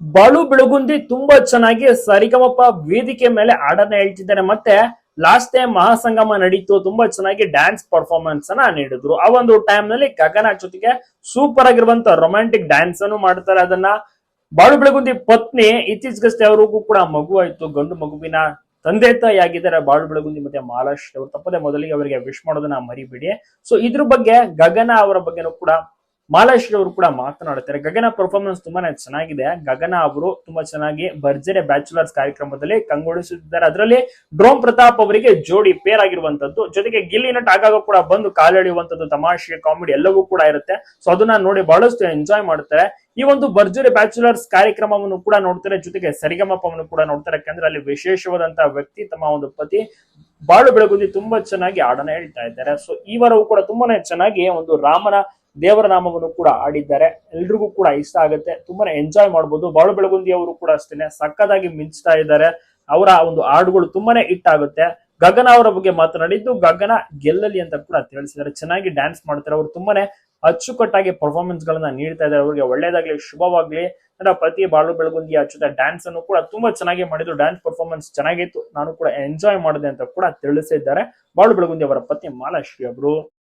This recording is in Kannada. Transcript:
ಬಾಳು ಬೆಳಗುಂದಿ ತುಂಬಾ ಚೆನ್ನಾಗಿ ಸರಿಗಮಪ್ಪ ವೇದಿಕೆ ಮೇಲೆ ಹಾಡನ್ನ ಹೇಳ್ತಿದ್ದಾರೆ. ಮತ್ತೆ ಲಾಸ್ಟ್ ಟೈಮ್ ಮಹಾಸಂಗಮ ನಡೀತು, ತುಂಬಾ ಚೆನ್ನಾಗಿ ಡ್ಯಾನ್ಸ್ ಪರ್ಫಾರ್ಮೆನ್ಸ್ ಅನ್ನ ನೀಡಿದ್ರು. ಆ ಒಂದು ಟೈಮ್ನಲ್ಲಿ ಗಗನ ಜೊತೆಗೆ ಸೂಪರ್ ಆಗಿರುವಂತ ರೊಮ್ಯಾಂಟಿಕ್ ಡ್ಯಾನ್ಸ್ ಅನ್ನು ಮಾಡ್ತಾರೆ. ಅದನ್ನ ಬಾಳು ಬೆಳಗುಂದಿ ಪತ್ನಿ ಇತ್ತೀಚೆಗಷ್ಟೇ ಅವ್ರಿಗೂ ಕೂಡ ಮಗು ಆಯ್ತು ಗಂಡು ಮಗುವಿನ ತಂದೆ ತಾಯಿ ಆಗಿದ್ದಾರೆ. ಬಾಳು ಬೆಳಗುಂದಿ ಮತ್ತೆ ಮಹಾರಾಷ್ಟ್ರ ಅವರು. ತಪ್ಪದೆ ಮೊದಲಿಗೆ ಅವರಿಗೆ ವಿಶ್ ಮಾಡೋದನ್ನ ಮರಿಬೇಡಿ. ಸೊ ಇದ್ರ ಬಗ್ಗೆ ಗಗನ ಅವರ ಬಗ್ಗೆನೂ ಕೂಡ ಮಾಲಾಶ್ರೀ ಅವರು ಕೂಡ ಮಾತನಾಡುತ್ತಾರೆ. ಗಗನ ಪರ್ಫಾರ್ಮೆನ್ಸ್ ತುಂಬಾನೇ ಚೆನ್ನಾಗಿದೆ. ಗಗನ ಅವರು ತುಂಬಾ ಚೆನ್ನಾಗಿ ಭರ್ಜರಿ ಬ್ಯಾಚುಲರ್ಸ್ ಕಾರ್ಯಕ್ರಮದಲ್ಲಿ ಕಂಗೊಳಿಸುತ್ತಿದ್ದಾರೆ. ಅದರಲ್ಲಿ ಡ್ರೋಮ್ ಪ್ರತಾಪ್ ಅವರಿಗೆ ಜೋಡಿ ಪೇರ್ ಆಗಿರುವಂತದ್ದು. ಜೊತೆಗೆ ಗಿಲ್ಲಿ ನಟ್ ಆಗಾಗ ಕೂಡ ಬಂದು ಕಾಲೆಳೆಯುವಂತದ್ದು ತಮಾಷೆ ಕಾಮಿಡಿ ಎಲ್ಲವೂ ಕೂಡ ಇರುತ್ತೆ. ಸೊ ಅದನ್ನ ನೋಡಿ ಬಹಳಷ್ಟು ಎಂಜಾಯ್ ಮಾಡ್ತಾರೆ. ಈ ಒಂದು ಭರ್ಜರಿ ಬ್ಯಾಚುಲರ್ಸ್ ಕಾರ್ಯಕ್ರಮವನ್ನು ಕೂಡ ನೋಡ್ತಾರೆ. ಜೊತೆಗೆ ಸರಿಗಮಪವನ್ನು ಕೂಡ ನೋಡ್ತಾರೆ. ಯಾಕಂದ್ರೆ ಅಲ್ಲಿ ವಿಶೇಷವಾದಂತಹ ವ್ಯಕ್ತಿ, ತಮ್ಮ ಒಂದು ಪತಿ ಬಾಳು ಬೆಳಗುಂದಿ ತುಂಬಾ ಚೆನ್ನಾಗಿ ಹಾಡನ್ನ ಹೇಳ್ತಾ ಇದ್ದಾರೆ. ಸೊ ಈ ವಾರವೂ ಕೂಡ ತುಂಬಾನೇ ಚೆನ್ನಾಗಿ ಒಂದು ರಾಮನ ದೇವರ ನಾಮವನ್ನು ಕೂಡ ಆಡಿದ್ದಾರೆ. ಎಲ್ರಿಗೂ ಕೂಡ ಇಷ್ಟ ಆಗುತ್ತೆ. ತುಂಬಾನೇ ಎಂಜಾಯ್ ಮಾಡಬಹುದು ಬಾಳು ಬೆಳಗುಂದಿ ಅವರು ಕೂಡ ಅಷ್ಟೇನೆ ಸಕ್ಕದಾಗಿ ಮಿಂಚ್ತಾ ಇದ್ದಾರೆ. ಅವರ ಒಂದು ಹಾಡುಗಳು ತುಂಬಾನೇ ಹಿಟ್ ಆಗುತ್ತೆ. ಗಗನ ಅವರ ಬಗ್ಗೆ ಮಾತನಾಡಿದ್ದು ಗಗನ ಗೆಲ್ಲಲಿ ಅಂತ ಕೂಡ ತಿಳಿಸಿದ್ದಾರೆ. ಚೆನ್ನಾಗಿ ಡ್ಯಾನ್ಸ್ ಮಾಡ್ತಾರೆ. ಅವರು ತುಂಬಾನೇ ಅಚ್ಚುಕಟ್ಟಾಗಿ ಪರ್ಫಾರ್ಮೆನ್ಸ್ ಗಳನ್ನ ನೀಡ್ತಾ ಇದ್ದಾರೆ. ಅವರಿಗೆ ಒಳ್ಳೇದಾಗ್ಲಿ, ಶುಭವಾಗ್ಲಿ. ನನ್ನ ಪ್ರತಿ ಬಾಳು ಬೆಳಗುಂದಿ ಅಚ್ಚುತ ಡ್ಯಾನ್ಸ್ ಅನ್ನು ಕೂಡ ತುಂಬಾ ಚೆನ್ನಾಗಿ ಮಾಡಿದ್ರು. ಡ್ಯಾನ್ಸ್ ಪರ್ಫಾರ್ಮೆನ್ಸ್ ಚೆನ್ನಾಗಿತ್ತು. ನಾನು ಕೂಡ ಎಂಜಾಯ್ ಮಾಡಿದೆ ಅಂತ ಕೂಡ ತಿಳಿಸಿದ್ದಾರೆ. ಬಾಳು ಬೆಳಗುಂದಿ ಅವರ ಪತ್ನಿ ಮಾಲಾಶ್ರೀ ಅವರು.